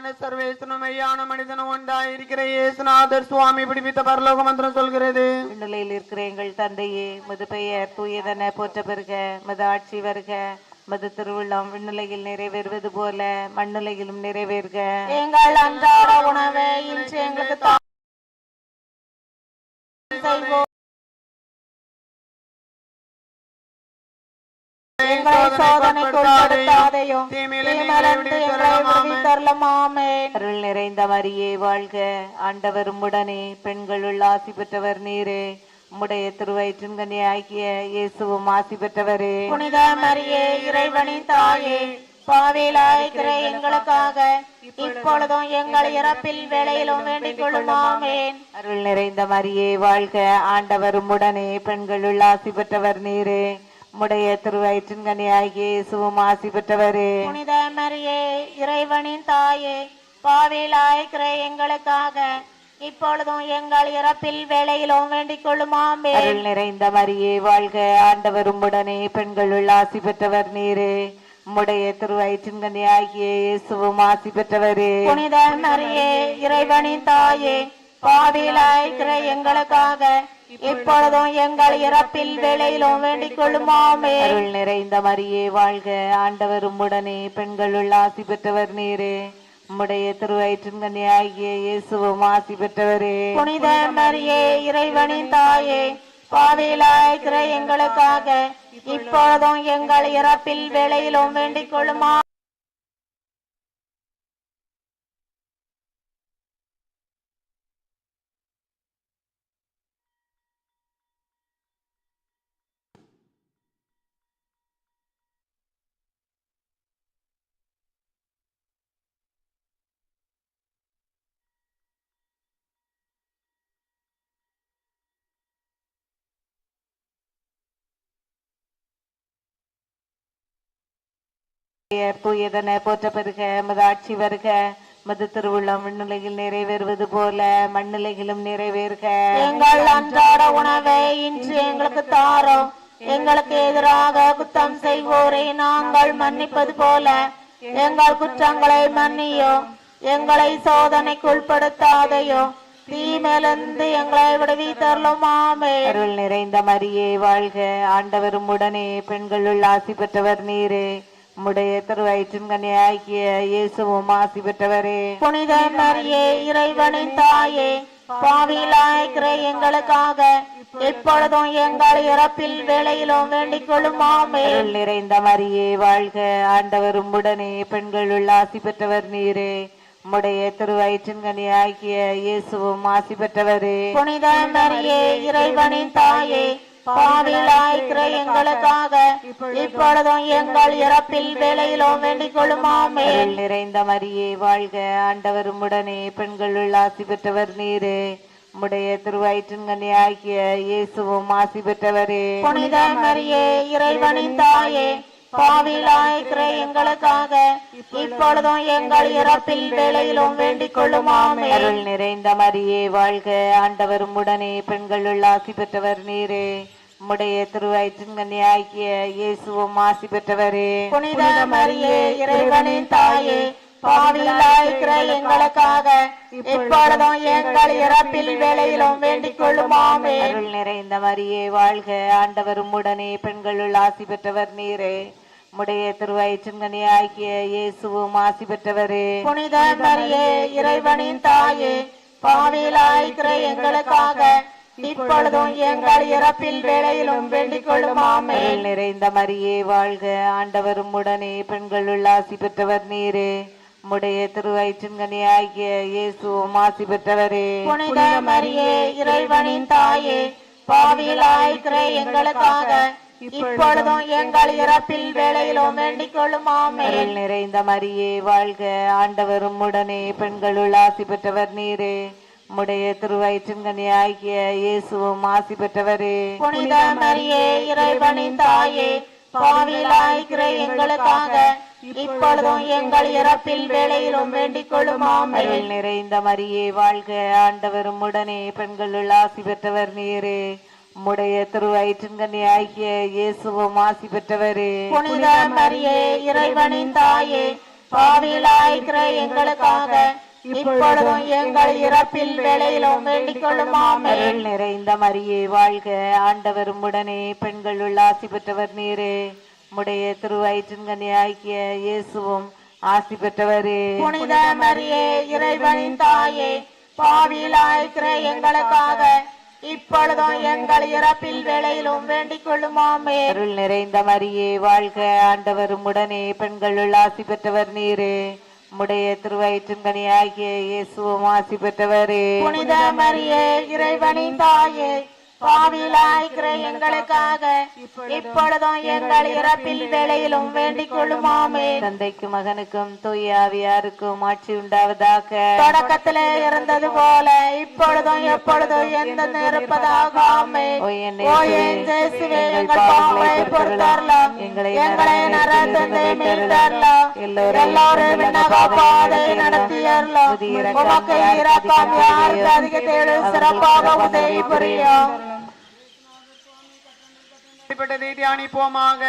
பிதாவான சர்வேசனும் மெய்யான மனிதனும் உண்டாயிருக்கிற இயேசுநாதர் சுவாமி பிடிப்பித்த பரலோக மந்திரம் சொல்கிறது. விண்ணுலையில் இருக்கிற எங்கள் தந்தையே மது பெயர் தூயதென போற்ற பெறுக மது ஆட்சி வருக மது திருவிழம் விண்ணுலையில் நிறைவேறுவது போல மண்ணுலையிலும் நிறைவேறுக. எங்கள் அன்றாட உணவை இன்று எங்களுக்கு எங்களை சோதனைக்கு உட்படுத்தாதையும் தீமையிலிருந்து எங்களை விடுவித்தருளும். ஆமென். அருள் நிறைந்த மரியே வாழ்க. ஆண்டவரும் உடனே பெண்களுள் ஆசி பெற்றவர் நீரே. உம்முடைய திருவயிற்றின் கனி ஆகிய இயேசுவும் ஆசி பெற்றவரே. புனித மரியே இறைவனின் தாயே எங்களுக்காக இப்பொழுதும் எங்கள் இறப்பில் வேளையிலும் வேண்டிக் கொள்ளும் ஆமென் அருள் நிறைந்த மரியே வாழ்க. ஆண்டவரும் உடனே பெண்களுள் ஆசி பெற்றவர் நீரே. உம்முடைய திருவயிற்றின் கனி ஆகிய இயேசுவும் ஆசி பெற்றவரே. புனித மரியே இறைவனின் தாயே பாவிலாய்க்கிற எங்களுக்காக இப்பொழுதும் எங்கள் இறப்பில் வேளையிலும் வேண்டிக் கொள்ளும் ஆமென் அருள் நிறைந்த மரியே வாழ்க ஆண்டவரும் உடனே பெண்களுள் ஆசி பெற்றவர் நீரே. உம்முடைய திருவயிற்றின் கனி ஆகிய இயேசுவும் ஆசி பெற்றவரே. புனித மரியே இறைவனின் தாயே பாவிலாய்க்கிற எங்களுக்காக இப்பொழுதும் எங்கள் இறப்பில் வேளையிலும் வேண்டிக் கொள்ளும் ஆமென் அருள் நிறைந்த மரியே வாழ்க. ஆண்டவரும் உடனே பெண்களுள் ஆசி பெற்றவர் நீரே. உம்முடைய திருவயிற்றின் கனி ஆகிய இயேசுவும் ஆசி பெற்றவரே. புனித மரியே இறைவனின் தாயே பாவிலாய்க்கிற எங்களுக்காக இப்பொழுதும் எங்கள் இறப்பில் வேளையிலும் வேண்டிக் கொள்ளும் தூயதன போற்ற பெருக மது ஆட்சி வருக. மது திருவுள்ளம் விண்ணுலகில் நிறைவேறுவது போல மண்ணுலகிலும் நிறைவேறுக. எங்கள் அன்றாட உணவை இன்று எங்களுக்கு தாரும். எங்களுக்கு எதிராக குத்தம் செய்வோரை நாங்கள் மன்னிப்பது போல எங்கள் குற்றங்களை மன்னியோ எங்களை சோதனைக்கு உட்படுத்தாதையோ தீமையிலிருந்து எங்களை விடுவித்தருளும் ஆமென். அருள் நிறைந்த மரியே வாழ்க. ஆண்டவரும் உடனே பெண்களுள் ஆசி பெற்றவர் நீரே. உம்முடைய திருவயிற்றின் கனி ஆகிய இயேசுவும் ஆசி பெற்றவரே. புனித மரியே இறைவனின் தாயே எங்களுக்காக எப்பொழுதும் எங்கள் இறப்பில் வேளையிலும் வேண்டிக் கொள்ளும் ஆமென் அருள் நிறைந்த மரியே வாழ்க. ஆண்டவரும் உடனே பெண்களுள் ஆசி பெற்றவர் நீரே. உம்முடைய திருவயிற்றின் கனி ஆகிய இயேசுவும் ஆசி பெற்றவரே. புனித மரியே இறைவனின் தாயே பாவிலாய்க்கிற எங்களுக்காக இப்பொழுதும் எங்கள் இறப்பில் வேளையிலும் வேண்டிக் கொள்ளும் ஆமென். அருள் நிறைந்த மரியே வாழ்க. ஆண்டவரும் உடனே பெண்களுள் ஆசி பெற்றவர் நீரே. உம்முடைய திருவயிற்றின் ஆகிய இயேசுவும் ஆசி பெற்றவரே. புனித மரியே இறைவனின் தாயே பாவிலாய்க்கிற எங்களுக்காக இப்பொழுதும் எங்கள் இறப்பில் வேளையிலும் வேண்டிக் கொள்ளும் ஆமென் அருள் நிறைந்த மரியே வாழ்க. ஆண்டவரும் உடனே பெண்களுள் ஆசி பெற்றவர் நீரே. உம்முடைய திருவயிற்றின் கனி ஆகிய இயேசுவும் ஆசி பெற்றவரே. புனித மரியே இறைவனின் தாயே பாவிலாய்க்கிற எங்களுக்காக. இப்பொழுதும் எங்கள் இறப்பில் வேளையிலும் வேண்டிக் கொள்ளும் ஆமென் அருள் நிறைந்த மரியே வாழ்க. ஆண்டவரும் உடனே பெண்களுள் ஆசி பெற்றவர் நீரே. உம்முடைய திருவயிற்றின் கனி ஆகிய இயேசுவும் ஆசி பெற்றவரே. புனித மரியே இறைவனின் தாயே பாவிலாய்க்கிற எங்களுக்காக. இப்பொழுதும் எங்கள் இறப்பில் வேளையிலும் வேண்டிக் கொள்ளும் ஆமென் அருள் நிறைந்த மரியே வாழ்க. ஆண்டவரும் உடனே பெண்களுள் ஆசி பெற்றவர் நீரே. உம்முடைய திருவயிற்றின் கனி ஆகிய இயேசுவும் ஆசி பெற்றவரே. புனித மரியே இறைவனின் தாயே பாவிலாய்க்கிற எங்களுக்காக இப்பொழுதும் எங்கள் இறப்பில் வேளையிலும் வேண்டிக் நிறைந்த மரியே வாழ்க ஆண்டவரும் உடனே பெண்களுள் ஆசி பெற்றவர் நீரே. உம்முடைய திருவயிற்றின் கனி ஆகிய இயேசுவும் ஆசி பெற்றவரே. புனித மரியே இறைவனின் தாயே பாவிலாய்க்கிற எங்களுக்காக இப்பொழுதும் எங்கள் இறப்பில் வேளையிலும் வேண்டிக் கொள்ளும் ஆமென் அருள் நிறைந்த மரியே வாழ்க. ஆண்டவரும் உடனே பெண்களுள் ஆசி பெற்றவர் நீரே. உம்முடைய திருவயிற்றின் கனி ஆகிய இயேசுவும் ஆசி பெற்றவரே. புனித மரியே இறைவனின் தாயே பாவிலாய்க்கிற எங்களுக்காக இப்பொழுதும் எங்கள் இறப்பில் வேலையிலும் வேண்டிக் கொள்ளும் ஆமே அருள் நிறைந்த மரியே வாழ்க. ஆண்டவர் உடனே பெண்களுள் ஆசி பெற்றவர் நீரே. உடைய திருவயிற்றின் கனியாகிய இயேசுவும் ஆசி பெற்றவரே. புனித மரியே இறைவனின் தாயே பாவிலாய்க்கிற எங்களுக்காக இப்பொழுதும் எங்கள் இறப்பில் வேலையிலும் வேண்டிக் கொள்ளும் ஆமே அருள் நிறைந்த மரியே வாழ்க ஆண்டவர் உடனே பெண்களுள் ஆசி பெற்றவர் நீரே. உடைய திருவயிற்றின் கனியாகிய இயேசுவும் ஆசி பெற்றவரே. புனித மரியே இறைவனின் தாயே பாவிலாய்க்கிற எங்களுக்காக இப்பொழுதும் எங்கள் இறப்பில் வேலையிலும் வேண்டிக் கொள்ளும் ஆமே தந்தைக்கும் மகனுக்கும் தூய ஆவியாருக்கும் ஆட்சி உண்டாவதாக. தொடக்கத்திலே இருந்தது போல இப்பொழுதும் எப்பொழுதும் எந்த இருப்பதாக ஆமே. எங்கள் நரகத்தை மீட்டரலாம். எல்லோரும் விண்ணக பாதை நடத்தியறலாம் உமக்கு இரக்கம் யாருக்கு அதிக தேடு சிறப்பாக உதவி புரியும். இப்படிப்பட்டதை தியானிப்போமாக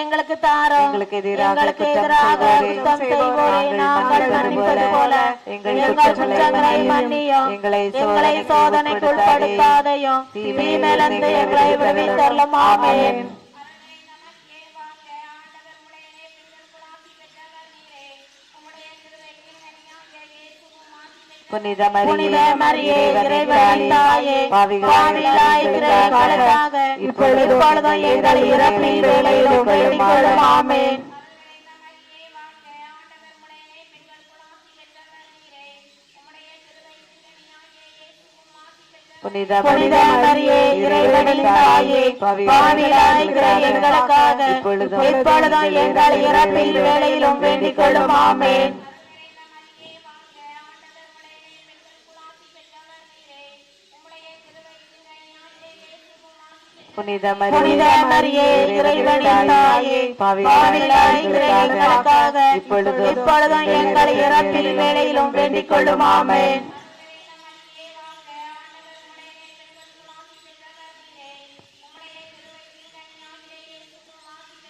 எங்களுக்கு தாரும். எங்களுக்கு எதிராக குற்றம் செய்வோரை. நாங்கள் மன்னிப்பது போல. எங்கள் குற்றங்களை மன்னியும். எங்களை எங்களை சோதனைக்கு சோதனைக்கு உட்படுத்தாதையும் தீமையிலிருந்து எங்களை விடுவித்தரலும். ஆமென். புனித புனித மரியே மரியே இறைவனின் தாயே பாவிகளாயிருக்கிற எங்களுக்காக இப்பொழுதும் எங்கள் இறப்பின் வேளையிலும் வேண்டிக் கொள்ளும் ஆமென். புனித மரியே எங்களுக்காக இப்பொழுதும் எங்கள் இறப்பின் வேளையிலும் வேண்டிக் கொள்ளும் ஆமென்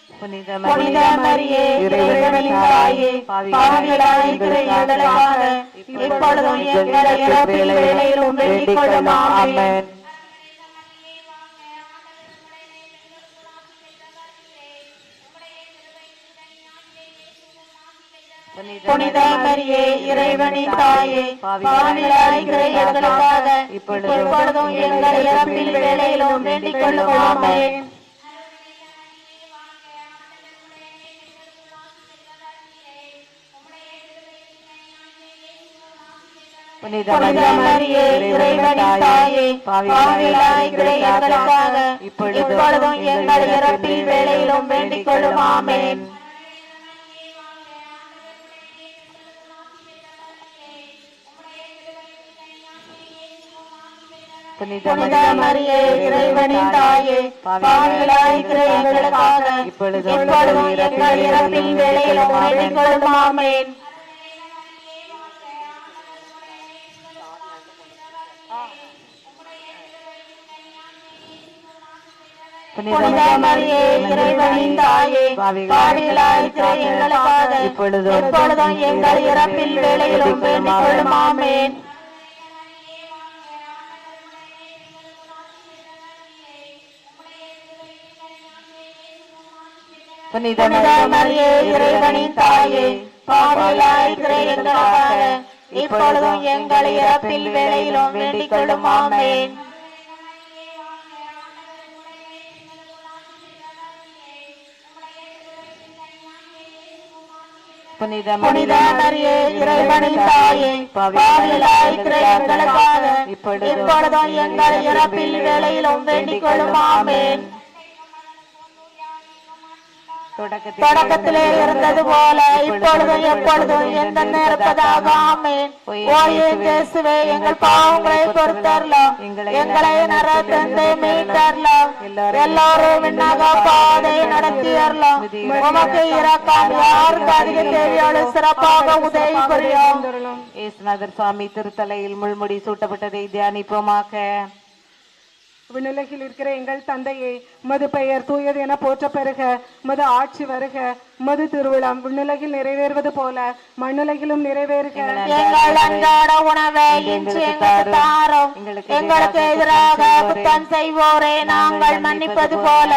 புனித மரியே இப்பொழுதும் எங்கள் இறப்பின் வேளையிலும் வேண்டிக் கொள்ளும் ஆமென் புனித மரியே இறைவனின் தாயே பாவிகளாயிருக்கிற எங்களுக்காக இப்பொழுதும் எங்கள் இறப்பின் வேளையிலும் வேண்டிக் கொள்ளும் ஆமென் புனித மரியே இறைவனின் தாயே பாவிகளாயிருக்கிற எங்களுக்காக இப்பொழுதும் எங்கள் இறப்பின் வேளையிலும் வேண்டிக் கொள்ளும் புனித மரியே இறைவனின் தாயே எங்களுக்காக இப்பொழுதும் எங்கள் இறப்பின் வேளையிலும் வேண்டிக் கொள்ளும் ஆமென். புனித புனித மரியே இறைவனின் தாயே பாவிகளாயிருக்கிற எங்களுக்காக இப்பொழுதும் எங்கள் இறப்பின் வேளையிலும் வேண்டிக் கொள்ளும் எங்களுக்காக எங்கள் இறப்பின் வேண்டிக் ஆமென். புனித மரியே இறைவனின் தாயே பாவிகளாயிருக்கிற எங்களுக்காக இப்பொழுதும் எங்கள் இறப்பில் வேளையிலும் வேண்டிக் கொள்ளும் புனித புனித இறைவனின் தாயே பாவிகளாயிருக்கிற எங்களுக்காக இப்பொழுதும் எங்கள் இறப்பில் வேளையிலும் வேண்டிக் கொள்ளும் தொடக்கத்தில் இருந்தது போல இப்பொழுதும் எப்பொழுதும் எந்த இருப்பதாக ஆமேன். இயேசுவே எங்கள் பாவங்களை பொறுத்தரலாம். எங்களை நரத்தந்து மீட்டரலாம். எல்லாரும் விண்ணக பாதை நடத்தியறலாம் உமக்கு இரக்கம் யாருக்கு அதிக தேவையோடு சிறப்பாக உதவி புரியும் இயேசுநாதர் சுவாமி திருத்தலையில் முள்முடி சூட்டப்பட்டதை தியானிப்போமாக. விண்ணுலகில் இருக்கிற எங்கள் தந்தையே மது பெயர் தூயது என போற்ற பெறுக. மது ஆட்சி வருக. மது திருவிழம் விண்ணுலகில் நிறைவேறுவது போல மண்ணுலகிலும் நிறைவேறுக. எங்கள் அன்றாட உணவை இன்று எங்களுக்கு தாரும். எங்களுக்கு எதிராக குற்றம் செய்வோரை. நாங்கள் மன்னிப்பது போல.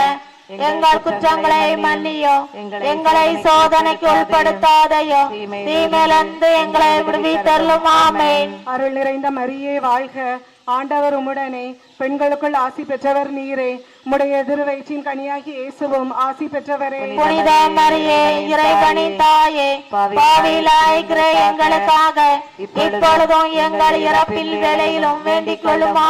எங்கள் குற்றங்களை மன்னியோ எங்களை சோதனைக்கு உட்படுத்தாதையோ தீமையிலிருந்து எங்களை விடுவித்தருளும். ஆமேன். அருள் நிறைந்த மரியே வாழ்க. ஆண்டவர் உம்முடனே பெண்களுக்குள் ஆசி பெற்றவர் நீரே. உம்முடைய திருவயிற்றின் கனியாகி இயேசுவும் ஆசி பெற்றவரே. புனித மரியே இறைவனின் தாயே பாவிலாய்கிற எங்களுக்காக இப்பொழுதும் எங்கள் இறப்பில் வேலையிலும் வேண்டிக் கொள்ளும்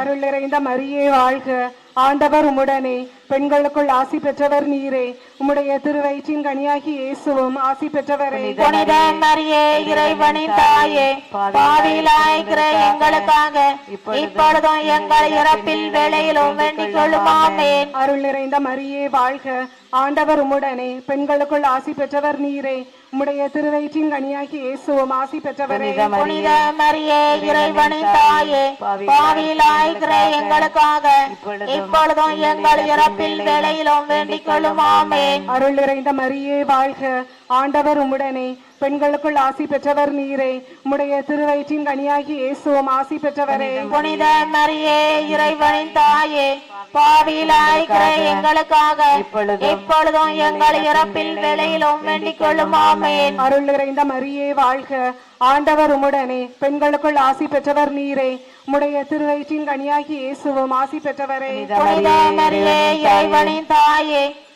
அருள் நிறைந்த மரியே வாழ்க. ஆண்டவர் உம்முடனே. பெண்களுக்குள் ஆசி பெற்றவர் நீரே. உம்முடைய திருவயிற்றின் கனியாகி இயேசுவும் ஆசி பெற்றவரே. புனித மரியே இறைவனின் தாயே பாவிலாய்கிற எங்களுக்காக இப்பொழுதும் எங்கள் இறப்பில் வேலையிலும் வேண்டிக் கொள்ளும் ஆமேன். அருள் நிறைந்த மரியே வாழ்க. ஆண்டவர் உம்முடனே. பெண்களுக்குள் ஆசி பெற்றவர் நீரே. உம்முடைய திருவயிற்றின் கனியாகி இயேசுவும் ஆசி பெற்றவரே. புனித மரியே இறைவனின் தாயே பாவிலாய்கிற எங்களுக்காக இப்பொழுதும் எங்கள் இறப்பில் வேலையிலும் வேண்டிக் கொள்ளும் ஆமேன். அருள் நிறைந்த மரியே வாழ்க. ஆண்டவர் உம்முடனே பெண்களுக்குள் ஆசி பெற்றவர் நீரே உம்முடைய திருவயிற்றின் கனியாகி இயேசுவும் ஆசி பெற்றவரே. புனித மரியே இறைவனின் தாயே எங்களுக்காக இப்பொழுதும் எங்கள் இறப்பில் வேலையிலும் வேண்டிக் கொள்ளும் ஆமேன். அருள் நிறைந்த மரியே வாழ்க. ஆண்டவர் உம்முடனே பெண்களுக்குள் ஆசி பெற்றவர் நீரே உம்முடைய திருவயிற்றின் கனியாகி இயேசுவும் ஆசி பெற்றவரே. புனித மரியே இறைவனின் தாயே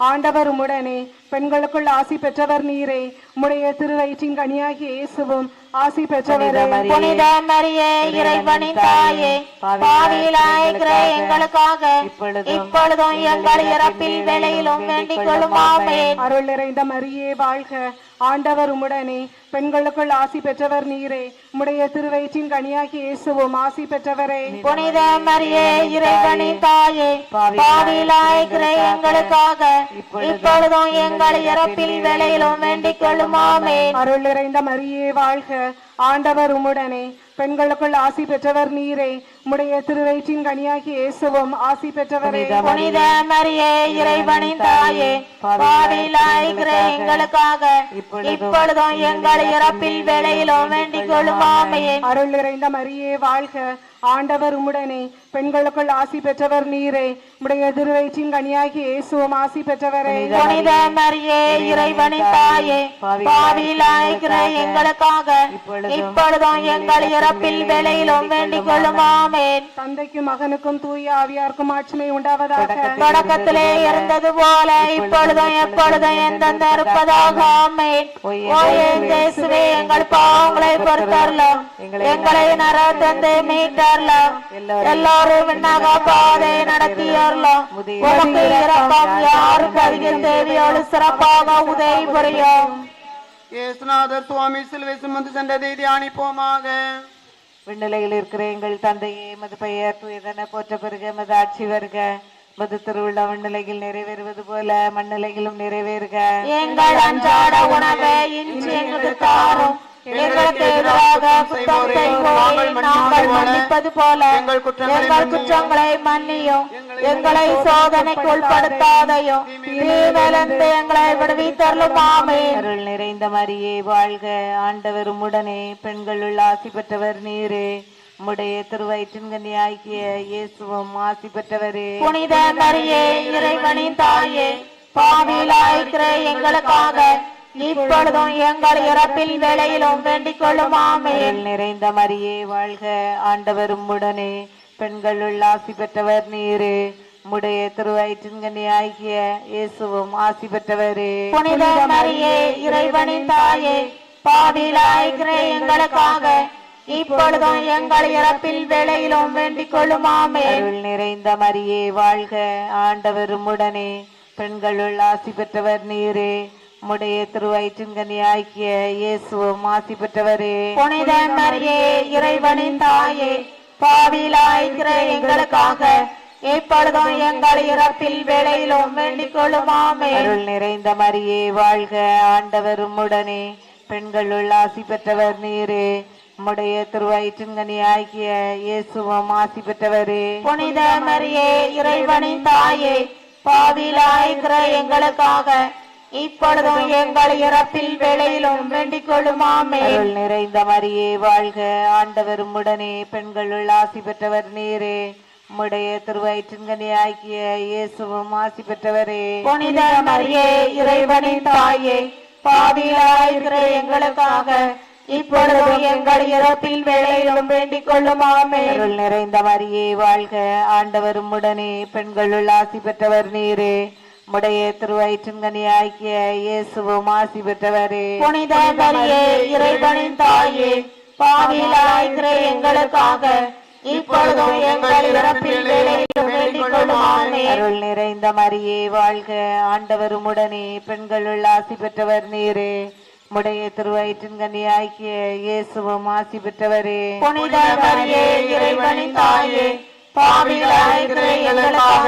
ஆண்டவர் உம்முடனே பெண்களுக்குள் ஆசி பெற்றவர் நீரே. உம்முடைய திருவயிற்றின் கனியாகி இயேசுவும் ஆசி பெற்றவரே. புனித மரியே இறைவனின் தாயே. பாவிலாய்கிற எங்களுக்காக இப்பொழுதும் எங்கள் இறப்பில் வேலையிலும் வேண்டிக் கொள்ளும் ஆமேன் அருள் நிறைந்த மரியே வாழ்க. ஆண்டவர் உம்முடனே பெண்களுக்குள் ஆசி பெற்றவர் நீரே. உம்முடைய திருவயிற்றின் கனியாகி இயேசுவும் ஆசி பெற்றவரே. புனித மரியே இறைவனின் தாயே பாவிலாய்கிற எங்களுக்காக இப்பொழுதும் எங்கள் இறப்பில் வேலையிலும் வேண்டிக் கொள்ளும் ஆமேன் அருள் நிறைந்த மரியே வாழ்க. ஆண்டவர் உம்முடனே பெண்களுக்குள் ஆசி பெற்றவர் நீரே. உம்முடைய திருவயிற்றின் கனியாகி இயேசுவும் ஆசி பெற்றவரே. புனித மரியே இறைவனின் தாயே பாவிலாய்கிற எங்களுக்காக இப்பொழுதும் எங்கள் இறப்பில் வேலையிலும் வேண்டிக் கொள்ளும் அருள் நிறைந்த மரியே வாழ்க. ஆண்டவர் உம்முடனே பெண்களுக்குள் ஆசி பெற்றவர் நீரே. உம்முடைய திருவயிற்றின் கனியாகி இயேசுவும் ஆசி பெற்றவரே. புனித மரியே தாயே. எங்களுக்காக இப்பொழுதும் எங்கள் இறப்பில் வேலையிலும் வேண்டிக் கொள்ளும் ஆமேன் தந்தைக்கும் மகனுக்கும் தூய ஆவியாருக்கும் ஆட்சிமை உண்டாவதாக. தொடக்கத்திலே இருந்தது போல. இப்பொழுதும் எப்பொழுதும் எந்தெந்த இருப்பதாக ஆமேன். எங்கள் பாவங்களை பொறுத்தரலாம் எங்களை நரத்தந்து மீட்டரலாம் எல்லாரும் விண்ணக பாதை நடத்தியறலாம் உமக்கு இரக்கம் யாருக்கு அதிக தேவையோடு சிறப்பாக உதவி புரியும். இயேசுநாதர் சுவாமி சிலுவை சுமந்து சென்றதை தியானிப்போமாக விண்ணிலையில் இருக்கிற எங்கள் தந்தையே மது பெயர் தூயதென போற்ற பெருக மது ஆட்சி வருக. மது திருவிழா விண்ணிலையில் நிறைவேறுவது போல மண்ணிலையிலும் நிறைவேறுக. எங்கள் அன்றாட உணவை இன்று எங்களுக்கு தாரும். எங்களுக்கு எதிராக குற்றம் செய்வோரை நாங்கள் மன்னிப்பது போல. எங்கள் குற்றங்களை மன்னியும். எங்களை சோதனைக்கு உட்படுத்தாதையும். தீவிலிருந்து எங்களை விடுவித்தருளும் அருள் நிறைந்த மரியே வாழ்க. ஆண்டவர் உம்முடனே பெண்களுள் ஆசி பெற்றவர் நீரே. உம்முடைய திருவயிற்றின் கன்னியாகிய இயேசுவும் ஆசி பெற்றவரே. புனித மரியே இறைவனின் தாயே பாவிலாய்க்கிற எங்களுக்காக இப்பொழுதும் எங்கள் இறப்பில் வேளையிலும் வேண்டிக் கொள்ளும் அருள் நிறைந்த மரியே வாழ்க. ஆண்டவரும் உடனே பெண்களுள் ஆசி பெற்றவர் நீரே. உம்முடைய திருவயிற்றின்கனி ஆகிய இயேசுவும் ஆசி பெற்றவரே. புனித மரியே இறைவனின் தாயே. பாவிலாய்கிற எங்களுக்காக இப்பொழுதும் எங்கள் இறப்பில் வேளையிலும் வேண்டிக் கொள்ளும் அருள் நிறைந்த மரியே வாழ்க. ஆண்டவரும் உடனே பெண்களுள் ஆசி பெற்றவர் நீரே. உம்முடைய திருவயிற்றின்கனி ஆகிய இயேசுவும் ஆசி பெற்றவரே. புனித மரியே இறைவனின் தாயே பாவிலாய்கிற எங்களுக்காக இப்பொழுதும் எங்கள் இறப்பில் வேளையிலும் வேண்டிக் கொள்ளும் ஆமென் அருள் நிறைந்த மரியே வாழ்க ஆண்டவரும் உடனே பெண்களுள் ஆசி பெற்றவர் நீரே. உம்முடைய திருவயிற்றின்கனி ஆகிய இயேசுவும் ஆசி பெற்றவரே. புனித மரியே இறைவனின் தாயே பாவிலாய்கிற எங்களுக்காக இப்பொழுதும் எங்கள் இறப்பில் வேளையிலும் வேண்டிக் கொள்ளும் ஆமென் அருள் நிறைந்த மரியே வாழ்க. ஆண்டவரும் உடனே பெண்களுள் ஆசி பெற்றவர் நீரே. உம்முடைய திருவயிற்றின்கனி ஆகிய இயேசுவும் ஆசி பெற்றவரே. புனித மரியே இறைவனின் தாயே பாவிலாயிருக்கிற எங்களுக்காக இப்பொழுதும் எங்கள் இறப்பில் வேளையிலும் வேண்டிக் கொள்ளும் ஆமென் அருள் நிறைந்த மரியே வாழ்க. ஆண்டவரும் உடனே பெண்களுள் ஆசி பெற்றவர் நீரே. உம்முடைய திருவயிற்றின்கனி ஆகிய இயேசுவும் ஆசி பெற்றவரே. புனித மரியே இறைவனின் தாயே பாவிலாயிருக்கிற எங்களுக்காக இப்பொழுதும் எங்கள் இறப்பில் அருள் நிறைந்த மரியே வாழ்க ஆண்டவரும் உடனே பெண்களுள் ஆசி பெற்றவர் நீரே. உம்முடைய திருவயிற்றின்கனி ஆகிய இயேசுவும் ஆசி பெற்றவரே. புனித மரியே இறைவனின் தாயே பாவிலாயிருக்கிற எங்களுக்காக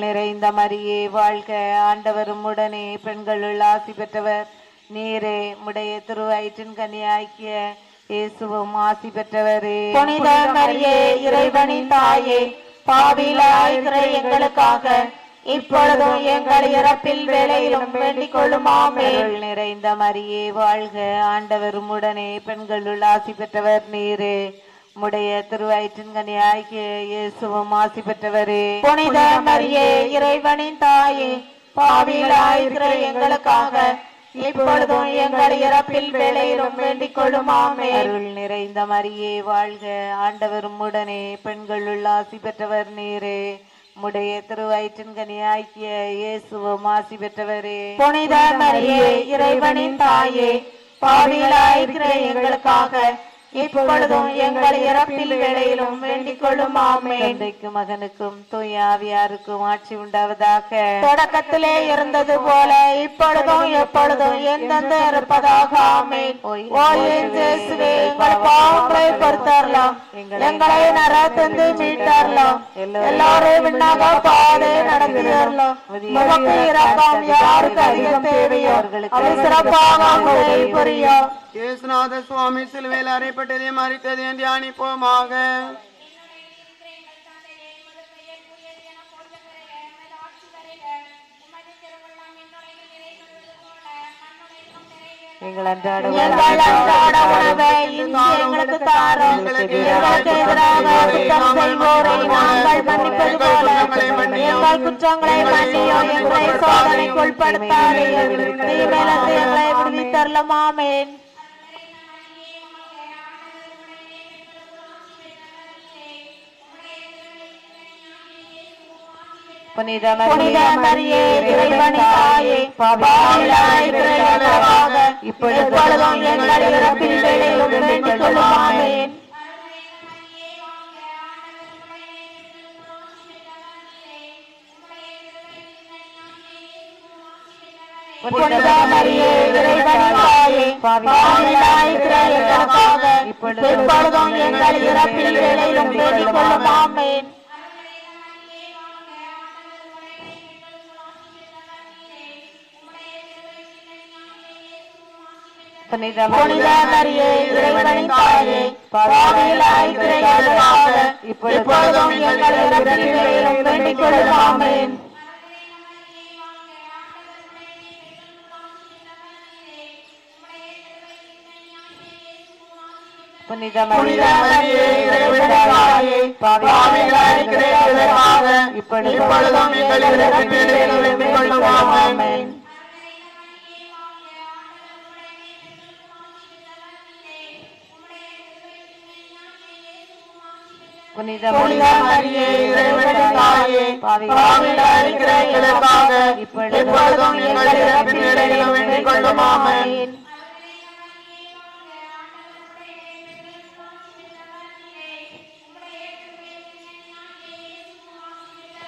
நிறைந்த மரியே வாழ்க. ஆண்டவரும் உடனே பெண்களுள் ஆசி பெற்றவர். நீரே உடைய திருவயிற்றின் கனியாக்கிய இயேசுவும் ஆசி பெற்றவரே. புனித மரியே இறைவனின் தாயே. பாவிலாயிருக்கிற எங்களுக்காக இப்பொழுதும் எங்கள் இறப்பில் வேளையிலும் வேண்டிக் கொள்ளும் ஆமென். அருள் நிறைந்த மரியே வாழ்க. ஆண்டவரும் உடனே பெண்களுள் ஆசி பெற்றவர். நீரே உடைய திருவயிற்றின் கனியாகிய இயேசுவும் ஆசி பெற்றவரே. புனித மரியே இறைவனின் தாயே பாவிலாயிருக்கிற எங்களுக்காக இப்பொழுதும் எங்கள் இறப்பில் வேளையிலும் வேண்டிக் கொள்ளும் அருள் நிறைந்த மரியே வாழ்க ஆண்டவரும் உடனே பெண்களுள் ஆசி பெற்றவர் நீரே. உடைய திருவயிற்றின் கனியாகிய இயேசுவும் ஆசி பெற்றவரே. புனித மரியே இறைவனின் தாயே பாவிலாயிருக்கிற எங்களுக்காக இப்பொழுதும் எங்கள் இறப்பில் வேளையிலும் வேண்டிக் கொள்ளும் ஆமென். தந்தைக்கும் மகனுக்கும் தூய ஆவியாருக்கும் ஆட்சி உண்டாவதாக. தொடக்கத்திலே இருந்தது போல இப்பொழுதும் எப்பொழுதும் எந்தெந்த இருப்பதாக ஆமென். பாவங்களை பொறுத்தரலாம். எங்களை நரகத்திலிருந்து மீட்டரலாம். எல்லாரையும் விண்ணாக பாதை நடத்தியறலாம் உமக்கு இரக்கம் யாருக்கு அதிகம் தேவையோ அவர் சிறப்பாக புரியும். சுவாமி சிலுவையில் அறைப்பட்டதே மறித்ததே எங்கள் அன்றாட உணவை இன்று எங்களுக்கு தாரும் எங்களுக்கு எதிராக குற்றம் செய்வோரை நாங்கள் மன்னிப்பது போல. எங்கள் குற்றங்களை மன்னியும் எங்களை சோதனைக்கு உட்படுத்தாதேயும் தீமையிலிருந்து எங்களை விடுவித்தரலாம் ஆமென் புனித புனித மரியே இறைவனின் தாயே பாவிகளாயிருக்கிற எங்களுக்காக இப்பொழுதும் எங்கள் இறப்பின் வேலையிலும் வேண்டிக் கொள்ளும் ஆமென் இப்பொழுதும் எங்கள் இறப்பின் வேளையிலும் வேண்டிக் கொள்ளும் ஆமென் புனிதமரியே இறைவனின் தாயே பாவிகளாய் எங்களுக்காக இப்பொழுதும் எங்கள் இறப்பின் வேளையிலும் வேண்டிக் கொள்ளும் ஆமென் இப்பொழுதும் எங்கள் இறப்பின் வேளையிலும் வேண்டிக் கொள்ளும் ஆமென் புனித இப்பொழுதும் வேண்டிக் கொள்ளும் ஆமென்.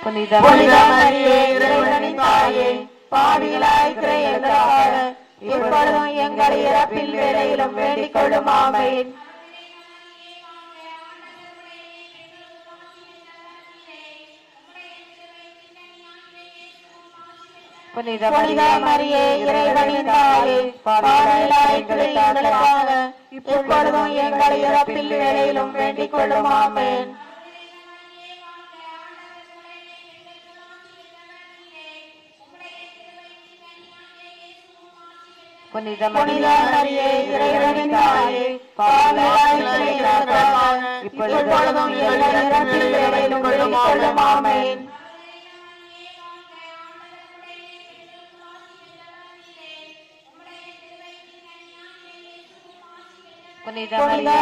புனித பாவிகளாய் எங்கள் இறப்பின் வேளையிலும் வேண்டிக் கொள்ளும் ஆமென். புனித மரியே இறைவனின் தாயே இருக்கிற எங்களுக்காக இப்பொழுதும் எங்கள் இறப்பில் வேண்டிக் கொள்ளும் ஆமென் புனித புனித மரியே இறைவனின் தாயே பாவிகளாய் இருக்கிற எங்களுக்காக இப்பொழுதும் எங்கள் இறப்பில் வேளையிலும் வேண்டிக் கொள்ளும் ஆமென் புனித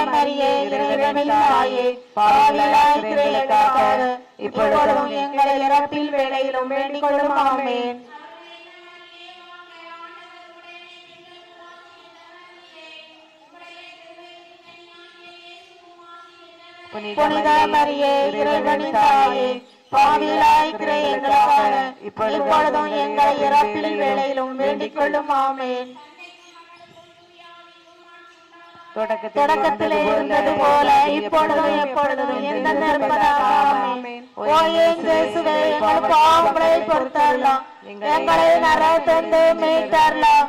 மரியே இறைவனின் தாயே பாவிகளாய் இருக்கிற எங்களுக்காக இப்பொழுதும் எங்கள் இறப்பில் வேளையிலும் வேண்டிக் கொள்ளும் ஆமென். புனித மரியே இறைவனின் தாயே பாவிகளாய் இருக்கிற எங்களுக்காக இப்பொழுதும் எங்கள் இறப்பில் வேளையிலும் வேண்டிக் கொள்ளும் ஆமென். தொடக்கத்திலே இருந்தது போல இப்பொழுதும் எப்பொழுதும் பாவங்களை பொறுத்தரலாம் எங்களை நரகத்திலிருந்து மீட்டரலாம்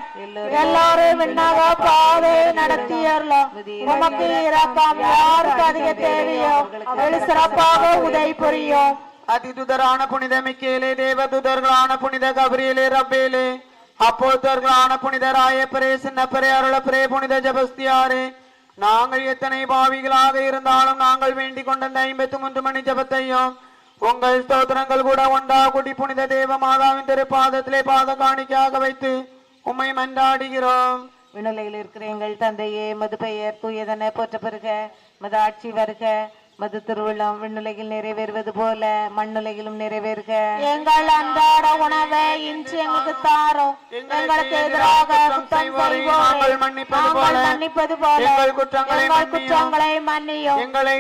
எல்லாரும் விண்ணாக பாதை நடத்தியறலாம் உமக்கு இரக்கம் யாருக்கு அதிக தேவையோ அவள் சிறப்பாக உதவி புரியும். அதிதுதரான புனித மிக்கேலே தேவதுதர்களான புனித கபிரியலே ரப்பேலே. அப்போத்தர்களான புனித ராயப்பரே சின்னப்பரே அருளப்பரே புனித ஜபஸ்தியாரே. நாங்கள் எத்தனை பாவிகளாக இருந்தாலும் நாங்கள் வேண்டிக் கொண்ட இந்த ஐம்பத்தி மூன்று மணி ஜபத்தையும் உங்கள் ஸ்தோத்திரங்கள் கூட ஒன்றா கூடி புனித தேவ மாதாவின் திருப்பாதத்திலே பாத காணிக்கையாக வைத்து உம்மை மன்றாடுகிறோம். விண்ணுலகில் இருக்கிற எங்கள் தந்தையே மது பெயர் தூயதன போற்ற பெறுக மது ஆட்சி வருக மது திருவிழம் விண்ணுலகில் நிறைவேறுவது போல மண்ணுலகிலும் நிறைவேறுக. எங்கள் இன்று எங்களுக்கு எதிராக குற்றம் செய்வோரை? மன்னிப்பது போல. மன்னிப்பது போல. எங்கள் குற்றங்களை. குற்றங்களை மன்னியும். எங்களை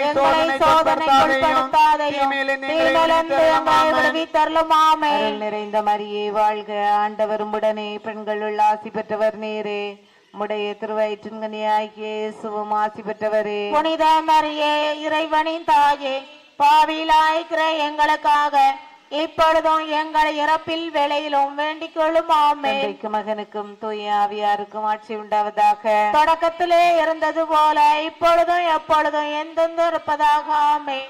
அருள் நிறைந்த மரியே வாழ்க. ஆண்டவரும் உடனே பெண்களுள் ஆசி பெற்றவர் நீரே. உடைய திருவயிற்றின் கனியாகிய இயேசுவும் ஆசி பெற்றவரே. புனித மரியே இறைவனின் தாயே பாவிலாய்க்கிற எங்களுக்காக இப்பொழுதும் எங்கள் இறப்பில் வேளையிலும் வேண்டிக் கொள்ளும் தந்தைக்கும் மகனுக்கும் தூய ஆவியாருக்கும் ஆட்சி உண்டாவதாக. தொடக்கத்திலே இருந்தது போல இப்பொழுதும் எப்பொழுதும் எந்தெந்த இருப்பதாக ஆமென்.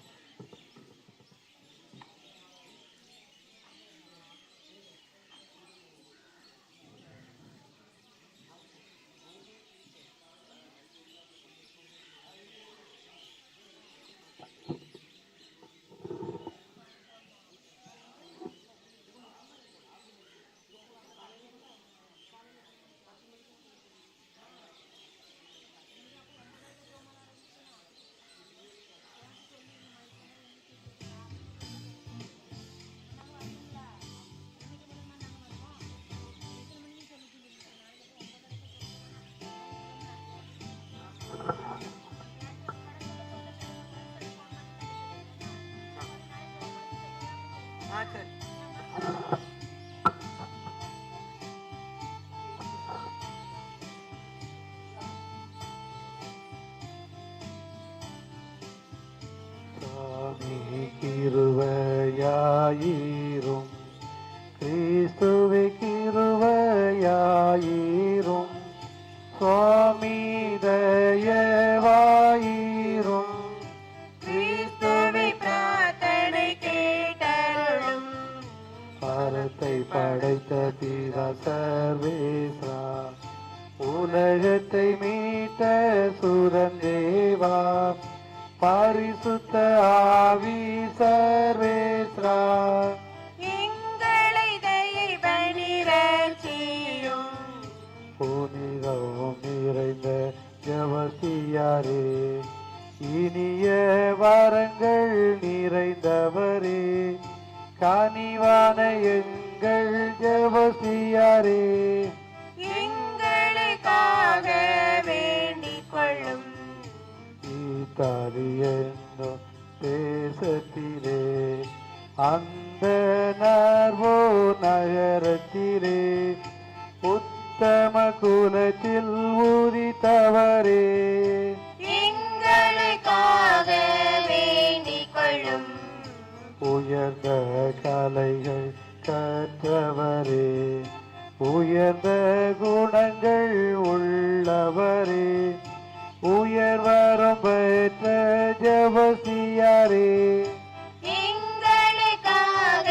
பரிசுத்த ஆவி சர்வேஸ்வரா எங்களை தயவனிரட்சியும் புனிதவும் நிறைந்த ஜவசியாரே இனிய வரங்கள் நிறைந்தவரே கனிவான எங்கள் ஜவசியாரே எங்களுக்காக வேண்டிக் கொள்ளும் நகரத்திலே உத்தம குலத்தில் உதித்தவரே எங்களுக்காக வேண்டிக் கொள்ளும் உயர்ந்த கலைகள் கற்றவரே உயர்ந்த குணங்கள் உள்ளவரே. ஜபசியாரே எங்களுக்காக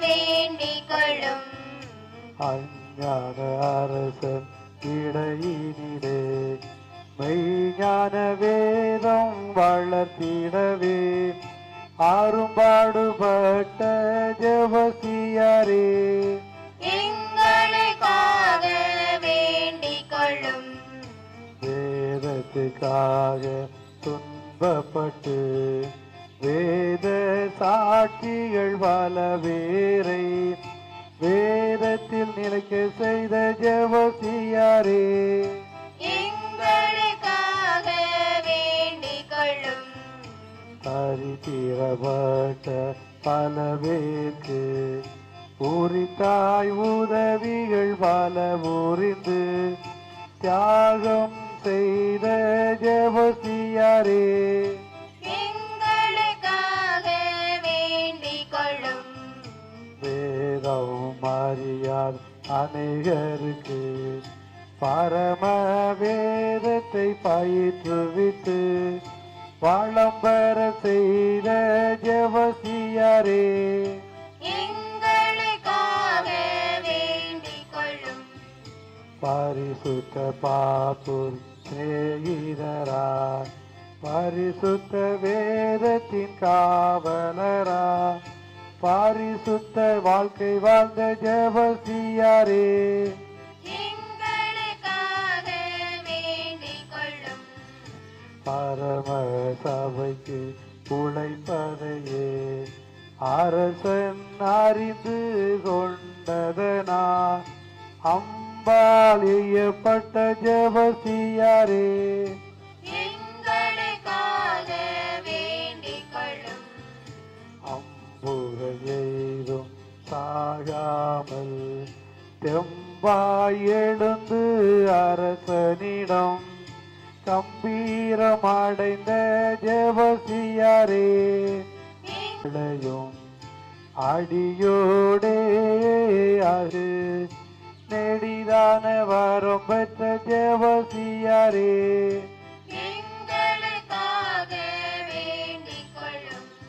வேண்டிக் கொள்ளும் அஞ்ஞான அரசன் இடையினிலே மெய்ஞான வேதம் வளர்த்திடவே. அரும்பாடுபட்ட ஜபசியாரே. எங்களுக்காக வேண்டிக் கொள்ளும் வேதத்துக்காக துன்பப்பட்டு வேத சாட்சிகள் பல வேரை வேதத்தில் நிலைக்க செய்த கொள்ளும் பரிதீரப்பட்ட பல பேருக்கு உரித்தாய் உதவிகள் பல புரிந்து தியாகம் செய்த ஜபசியாரே. வேதம் அறியார் அநேகருக்கு பரம வேதத்தை பயிற்றுவித்து வளம்பர செய்த கொள்ளும். பரிசுத்த பாப்புர் சிநேகிதராய். பரிசுத்த வேதத்தின் காவலரா பரிசுத்த வாழ்க்கை வாழ்ந்த ஜபசியாரே. பரம சபைக்கு உழைப்பதையே அரசன் அறிந்து கொண்டதனா. அம்பால் எய்யப்பட்ட ஜபசியாரே. அம்புகையெய்தும் சாகாமல் தெம்பாய் எழுந்து அரசனிடம் கம்பீரமடைந்த ஜெபசியாரே இளையும் அடியோடே அது நெடிதான வரம் பெற்ற ஜெபசியாரே.